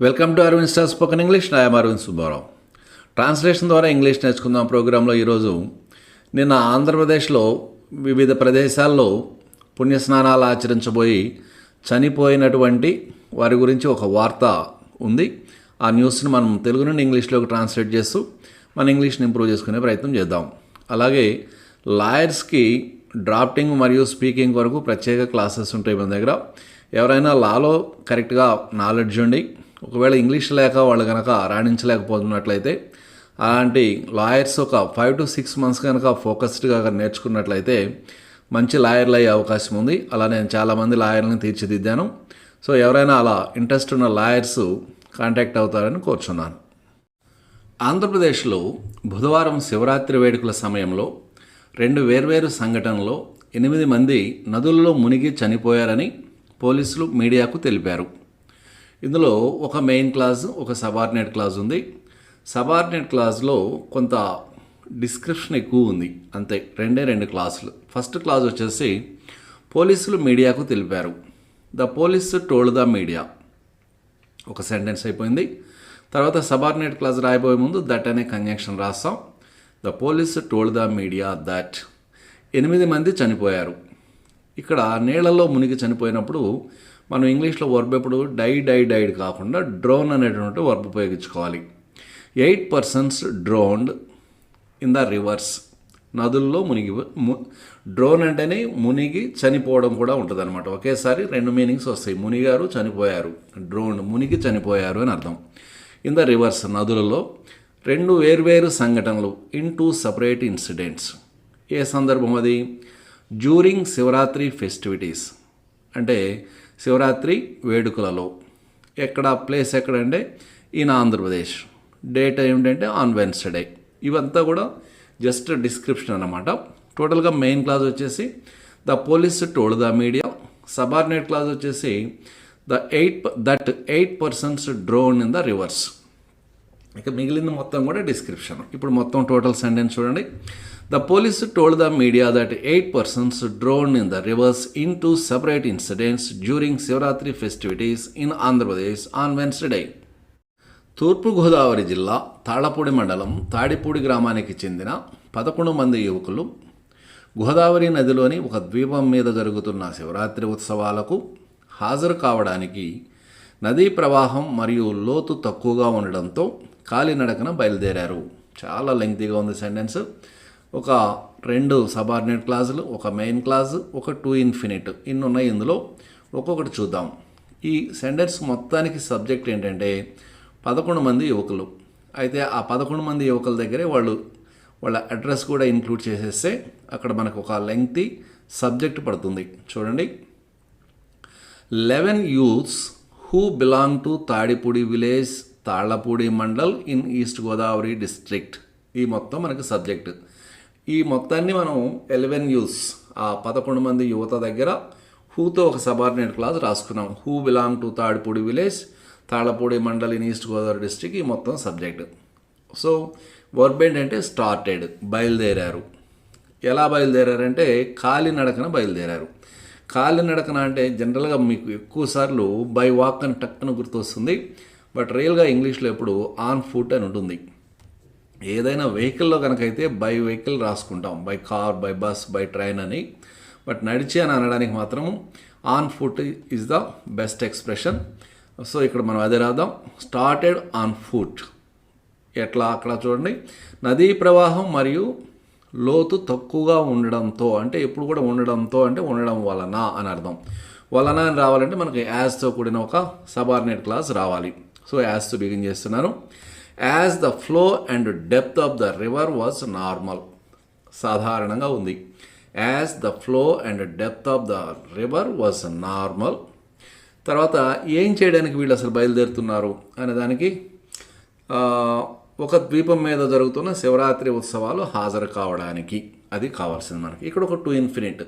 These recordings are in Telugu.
Welcome to Aravind star spoken English నాయం అరవింద్ సుబ్బారావు ట్రాన్స్లేషన్ ద్వారా ఇంగ్లీష్ నేర్చుకుందాం ప్రోగ్రాంలో ఈరోజు నిన్న ఆంధ్రప్రదేశ్లో వివిధ ప్రదేశాల్లో పుణ్యస్నానాలు ఆచరించబోయి చనిపోయినటువంటి వారి గురించి ఒక వార్త ఉంది. ఆ న్యూస్ని మనం తెలుగు నుండి ఇంగ్లీష్లోకి ట్రాన్స్లేట్ చేస్తూ మన ఇంగ్లీష్ని ఇంప్రూవ్ చేసుకునే ప్రయత్నం చేద్దాం. అలాగే లాయర్స్కి డ్రాఫ్టింగ్ మరియు స్పీకింగ్ వరకు ప్రత్యేక క్లాసెస్ ఉంటాయి మన దగ్గర. ఎవరైనా లాలో కరెక్ట్గా నాలెడ్జ్ ఉండి ఒకవేళ ఇంగ్లీష్ లేక వాళ్ళు కనుక రాణించలేకపోతున్నట్లయితే అలాంటి లాయర్స్ ఒక ఫైవ్ టు సిక్స్ మంత్స్ కనుక ఫోకస్డ్గా నేర్చుకున్నట్లయితే మంచి లాయర్లు అయ్యే అవకాశం ఉంది. అలా నేను చాలామంది లాయర్లను తీర్చిదిద్దాను. సో ఎవరైనా అలా ఇంట్రెస్ట్ ఉన్న లాయర్స్ కాంటాక్ట్ అవుతారని కోరుచున్నాను. ఆంధ్రప్రదేశ్లో బుధవారం శివరాత్రి వేడుకల సమయంలో రెండు వేర్వేరు సంఘటనలో ఎనిమిది మంది నదుల్లో మునిగి చనిపోయారని పోలీసులు మీడియాకు తెలిపారు. ఇందులో ఒక మెయిన్ క్లాజ్ ఒక సబార్డినేట్ క్లాజ్ ఉంది. సబార్డినేట్ క్లాజ్లో కొంత డిస్క్రిప్షన్ ఎక్కువ ఉంది. అంతే రెండే రెండు క్లాసులు ఫస్ట్ క్లాజ్ వచ్చేసి పోలీసులు మీడియాకు తెలిపారు. The police told the media ఒక సెంటెన్స్ అయిపోయింది. తర్వాత సబార్డినేట్ క్లాజ్ రాయబోయే ముందు దట్ అనే కంజంక్షన్ రాస్తాం. The police told the media that ఎనిమిది మంది చనిపోయారు. ఇక్కడ నీళ్ళలో మునిగి చనిపోయినప్పుడు మనం ఇంగ్లీష్లో వర్బ్ ఎప్పుడు? డై డై డైడ్ కాకుండా డ్రోన్ అనేటువంటి వర్బ్ ఉపయోగించుకోవాలి. Eight persons drowned in the rivers. నదుల్లో మునిగి ము- డ్రోన్ అంటేనే మునిగి చనిపోవడం కూడా ఉంటుంది అనమాట ఒకేసారి రెండు మీనింగ్స్ వస్తాయి. మునిగారు చనిపోయారు. డ్రోన్ మునిగి చనిపోయారు అని అర్థం. ఇన్ ద రివర్స్ నదులలో రెండు వేర్వేరు సంఘటనలు ఇన్ టూ సపరేట్ ఇన్సిడెంట్స్. ఏ సందర్భం అది? During Shivaratri festivities. అంటే శివరాత్రి వేడుకలలో. ఎక్కడ ప్లేస్ ఎక్కడంటే ఇన్ ఆంధ్రప్రదేశ్. డేట్ ఏమిటంటే ఆన్ వెన్స్డే. ఇవంతా కూడా జస్ట్ డిస్క్రిప్షన్ అనమాట టోటల్గా మెయిన్ క్లాస్ వచ్చేసి the police told the media. Subordinate clause వచ్చేసి the eight that eight persons drowned in the rivers. ఇక మిగిలింది మొత్తం కూడా డిస్క్రిప్షన్ ఇప్పుడు మొత్తం టోటల్ సెంటెన్స్ చూడండి. The police told the media that eight persons drowned in the rivers in two separate incidents during Shivaratri festivities in Andhra Pradesh on Wednesday Thurpu Godavari జిల్లా తాళపూడి మండలం తాడిపూడి గ్రామానికి చెందిన పదకొండు మంది యువకులు గోదావరి నదిలోని ఒక ద్వీపం మీద జరుగుతున్న శివరాత్రి ఉత్సవాలకు హాజరు కావడానికి నదీ ప్రవాహం మరియు లోతు తక్కువగా ఉండడంతో కాలినడకన బయలుదేరారు. చాలా లెంగ్తీగా ఉంది సెంటెన్స్. ఒక రెండు సబార్డినేట్ క్లాజులు ఒక మెయిన్ క్లాజ్ ఒక టూ ఇన్ఫినిట్. ఇన్ని ఉన్నాయి ఇందులో. ఒక్కొక్కటి చూద్దాం. ఈ సెంటెన్స్ మొత్తానికి సబ్జెక్ట్ ఏంటంటే పదకొండు మంది యువకులు. అయితే ఆ పదకొండు మంది యువకుల దగ్గరే వాళ్ళు వాళ్ళ అడ్రస్ కూడా ఇంక్లూడ్ చేసేస్తే అక్కడ మనకు ఒక లెంగ్తీ సబ్జెక్ట్ పడుతుంది. చూడండి. Eleven youths who belong to Tadipudi village Tallapudi mandal in East Godavari district ఈ మొత్తం మనకి సబ్జెక్ట్ ఈ మొత్తాన్ని మనం ఎలెవెన్ యూస్ ఆ పదకొండు మంది యువత దగ్గర హూతో ఒక సబార్డినేట్ క్లాస్ రాసుకున్నాం. Who belong to Tadipudi village Tallapudi mandal in East Godavari district ఈ మొత్తం సబ్జెక్ట్ సో వర్బ్ ఏంటంటే స్టార్టెడ్ బయలుదేరారు. ఎలా బయలుదేరారంటే కాలినడకన బయలుదేరారు. కాలినడకన అంటే జనరల్గా మీకు ఎక్కువసార్లు బై వాక్ అని టక్కున గుర్తొస్తుంది. బట్ రియల్గా ఇంగ్లీష్లో ఎప్పుడు ఆన్ ఫుట్ అని ఉంటుంది. ఏదైనా వెహికల్లో కనుకైతే బై వెహికల్ రాసుకుంటాం. By car by bus by train అని. బట్ నడిచి అని అనడానికి మాత్రం on foot is the best expression. So ఇక్కడ మనం అదే రాద్దాం. Started on foot. ఎట్లా? అక్కడ చూడండి. నదీ ప్రవాహం మరియు లోతు తక్కువగా ఉండడంతో అంటే ఎప్పుడు కూడా ఉండడంతో అంటే ఉండడం వలన అని అర్థం. వలన అని రావాలంటే మనకి యాజ్తో కూడిన ఒక సబార్డినేట్ క్లాస్ రావాలి. సో యాజ్తో బిగిన్ చేస్తున్నాను. As the flow and depth of the river was normal సాధారణంగా ఉంది. As the flow and depth of the river was normal తర్వాత ఏం చేయడానికి వీళ్ళు అసలు బయలుదేరుతున్నారు అనే దానికి ఒక ద్వీపం మీద జరుగుతున్న శివరాత్రి ఉత్సవాలు హాజరు కావడానికి అది కావాల్సింది మనకి. ఇక్కడ ఒక టూ ఇన్ఫినిట్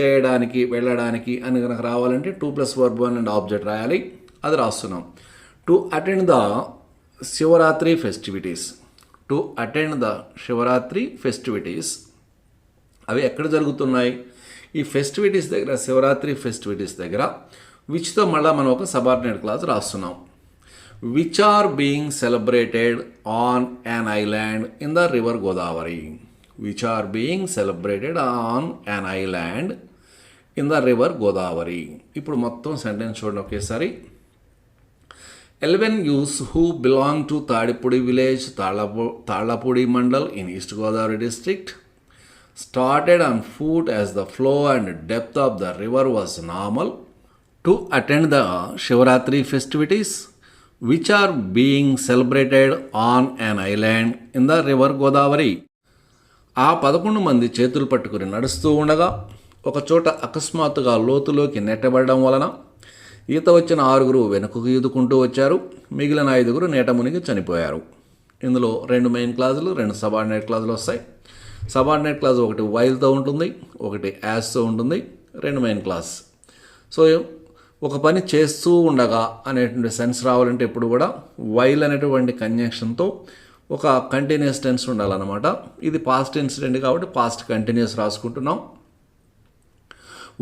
చేయడానికి వెళ్ళడానికి అని కనుక రావాలంటే to plus verb one and object రాయాలి. అది రాస్తున్నాం. To attend the Shivaratri festivities to attend the Shivaratri festivities అవి ఎక్కడ జరుగుతున్నాయి? ఈ ఫెస్టివిటీస్ దగ్గర శివరాత్రి ఫెస్టివిటీస్ దగ్గర విచ్తో మళ్ళీ మనం ఒక సబార్డినేట్ క్లాస్ రాస్తున్నాం. Which are being celebrated on an island in the river Godavari which are being celebrated on an island in the river Godavari ఇప్పుడు మొత్తం సెంటెన్స్ చూడండి ఒకేసారి. Eleven youths who belong to Tadipudi village తాళపు Tallapudi mandal in East Godavari district started on foot as the flow and depth of the river was normal to attend the Shivaratri festivities, which are being celebrated on an island in the river Godavari. ఆ పదకొండు మంది చేతులు పట్టుకుని నడుస్తూ ఉండగా ఒక చోట అకస్మాత్తుగా లోతులోకి నెట్టబడడం వలన ఈత వచ్చిన ఆరుగురు వెనుకకు ఈదుకుంటూ వచ్చారు. మిగిలిన ఐదుగురు నేట మునిగి చనిపోయారు. ఇందులో రెండు మెయిన్ క్లాజులు రెండు సబార్డినేట్ క్లాజులు వస్తాయి. సబార్డినేట్ క్లాజ్ ఒకటి వైల్తో ఉంటుంది ఒకటి యాస్తో ఉంటుంది రెండు మెయిన్ క్లాస్ సో ఒక పని చేస్తూ ఉండగా అనేటువంటి సెన్స్ రావాలంటే ఎప్పుడు కూడా వైల్ అనేటువంటి కన్జంక్షన్తో ఒక కంటిన్యూస్ టెన్స్ ఉండాలన్నమాట. ఇది పాస్ట్ ఇన్సిడెంట్ కాబట్టి past continuous రాసుకుంటున్నాం.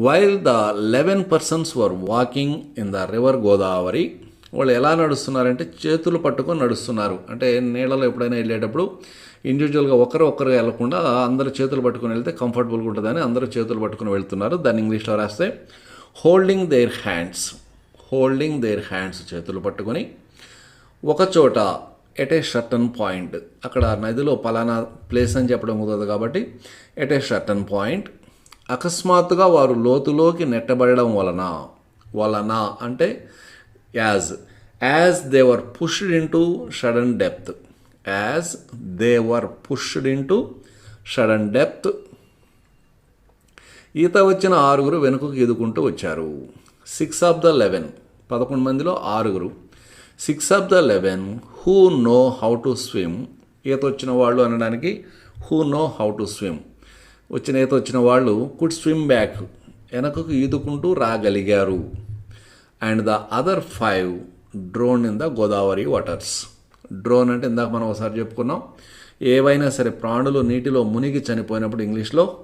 While the eleven persons were walking in the river Godavari వాళ్ళు ఎలా నడుస్తున్నారంటే చేతులు పట్టుకొని నడుస్తున్నారు. అంటే నీళ్ళలో ఎప్పుడైనా వెళ్ళేటప్పుడు ఇండివిజువల్గా ఒకరు ఒకరు వెళ్ళకుండా అందరూ చేతులు పట్టుకొని వెళ్తే కంఫర్టబుల్గా ఉంటుందని అందరూ చేతులు పట్టుకొని వెళ్తున్నారు. దాన్ని ఇంగ్లీష్లో రాస్తే holding their hands holding their hands చేతులు పట్టుకొని ఒకచోట ఎట్ ఏ షర్టన్ పాయింట్ అక్కడ నదిలో పలానా ప్లేస్ అని చెప్పడం కుదరదు కాబట్టి ఎట్ ఏ షర్టన్ పాయింట్ అకస్మాత్తుగా వారు లోతులోకి నెట్టబడడం వలన వలన అంటే as as they were pushed into sudden depth as they were pushed into sudden depth ఈత వచ్చిన ఆరుగురు వెనుకకు ఎదుకుంటూ వచ్చారు. సిక్స్ ఆఫ్ ద లెవెన్ పదకొండు మందిలో ఆరుగురు. Six of the eleven who know how to swim ఈత వచ్చిన వాళ్ళు అనడానికి who know how to swim వచ్చిన ఈత వచ్చిన వాళ్ళు కుడ్ స్విమ్ బ్యాక్ వెనకకు ఈదుకుంటూ రాగలిగారు. And the other five drown in the Godavari waters drown అంటే ఇందాక మనం ఒకసారి చెప్పుకున్నాం. ఏవైనా సరే ప్రాణులు నీటిలో మునిగి చనిపోయినప్పుడు ఇంగ్లీష్లో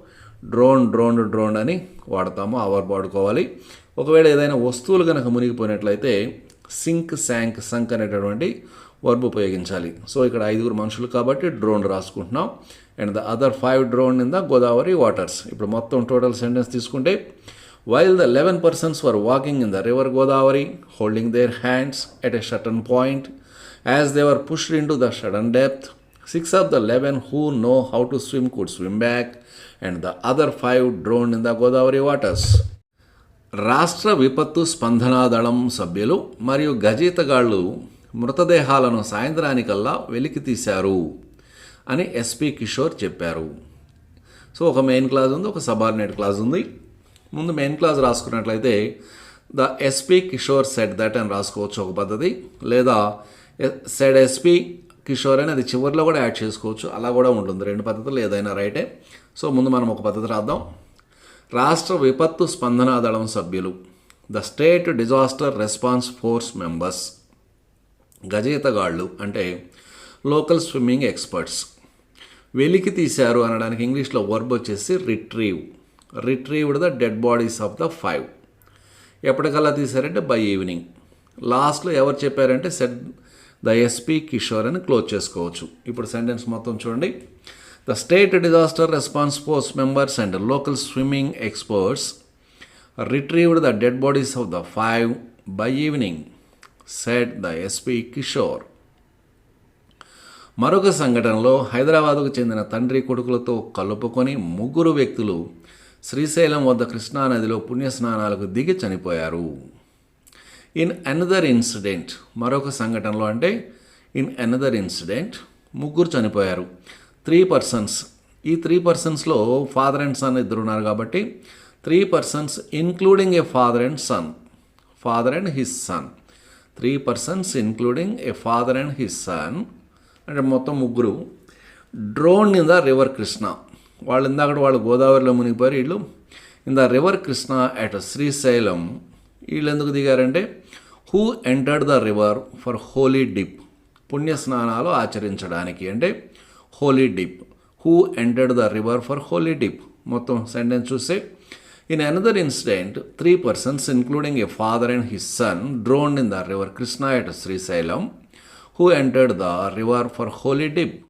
డ్రోన్ డ్రోన్ డ్రోన్ అని వాడతాము ఆ వర్బ్ వాడుకోవాలి. ఒకవేళ ఏదైనా వస్తువులు కనుక మునిగిపోయినట్లయితే సింక్ శాంక్ సంక్ అనేటటువంటి వర్బ్ ఉపయోగించాలి. సో ఇక్కడ ఐదుగురు మనుషులు కాబట్టి drone రాసుకుంటున్నాం. And the other five drown in the Godavari waters. ఇప్పుడు మొత్తం టోటల్ సెంటెన్స్ తీసుకుంటే while the eleven persons were walking in the river Godavari holding their hands at a sudden point as they were pushed into the sudden depth six of the eleven who know how to swim could swim back and the other five drown in the Godavari waters రాష్ట్ర విపత్తు స్పందనా దళం సభ్యులు మరియు గజీతగాళ్ళు మృతదేహాలను సాయంత్రానికల్లా వెలికి తీశారు అని ఎస్పి కిషోర్ చెప్పారు. సో ఒక మెయిన్ క్లాజ్ ఉంది ఒక సబార్డినేట్ క్లాజ్ ఉంది. ముందు main clause రాసుకున్నట్లయితే the SP Kishore said that అని రాసుకోవచ్చు ఒక పద్ధతి. లేదా సెడ్ ఎస్పి కిషోర్ అని అది చివరిలో కూడా యాడ్ చేసుకోవచ్చు. అలా కూడా ఉంటుంది. రెండు పద్ధతులు ఏదైనా రైటే. సో ముందు మనం ఒక పద్ధతి రాద్దాం. రాష్ట్ర విపత్తు స్పందన దళం సభ్యులు. The state disaster response force members. గజయితగాళ్ళు అంటే లోకల్ స్విమ్మింగ్ ఎక్స్పర్ట్స్. వెలికి తీశారు అనడానికి ఇంగ్లీష్లో వర్బ్ వచ్చేసి retrieve. Retrieved the dead bodies of the five. ఎప్పటికల్లా తీశారంటే బై ఈవినింగ్. లాస్ట్లో ఎవరు చెప్పారంటే సెడ్ ద ఎస్పీ కిషోర్ అని క్లోజ్ చేసుకోవచ్చు. ఇప్పుడు సెంటెన్స్ మొత్తం చూడండి. The state disaster response force members and local swimming experts retrieved the dead bodies of the five by evening said the SP Kishore మరొక సంఘటనలో హైదరాబాదుకు చెందిన తండ్రి కొడుకులతో కలుపుకొని ముగ్గురు వ్యక్తులు శ్రీశైలం వద్ద కృష్ణానదిలో పుణ్యస్నానాలకు దిగి చనిపోయారు. ఇన్ అనదర్ ఇన్సిడెంట్ మరొక సంఘటనలో అంటే ఇన్ అనదర్ ఇన్సిడెంట్ ముగ్గురు చనిపోయారు. త్రీ పర్సన్స్ ఈ త్రీ పర్సన్స్లో ఫాదర్ అండ్ సన్ ఇద్దరు ఉన్నారు కాబట్టి three persons including a father and son father and his son three persons including a father and his son అంటే మొత్తం ముగ్గురు. Drown in the river Krishna వాళ్ళు ఇందాక వాళ్ళు గోదావరిలో మునిగిపోయారు వీళ్ళు. In the river Krishna at Srisailam వీళ్ళు ఎందుకు దిగారంటే who entered the river for holy dip? పుణ్య స్నానాలు ఆచరించడానికి అంటే holy dip. Who entered the river for holy dip? మొత్తం సెంటెన్స్ చూస్తే in another incident three persons including a father and his son drown in the river Krishna at Srisailam who entered the river for holy dip.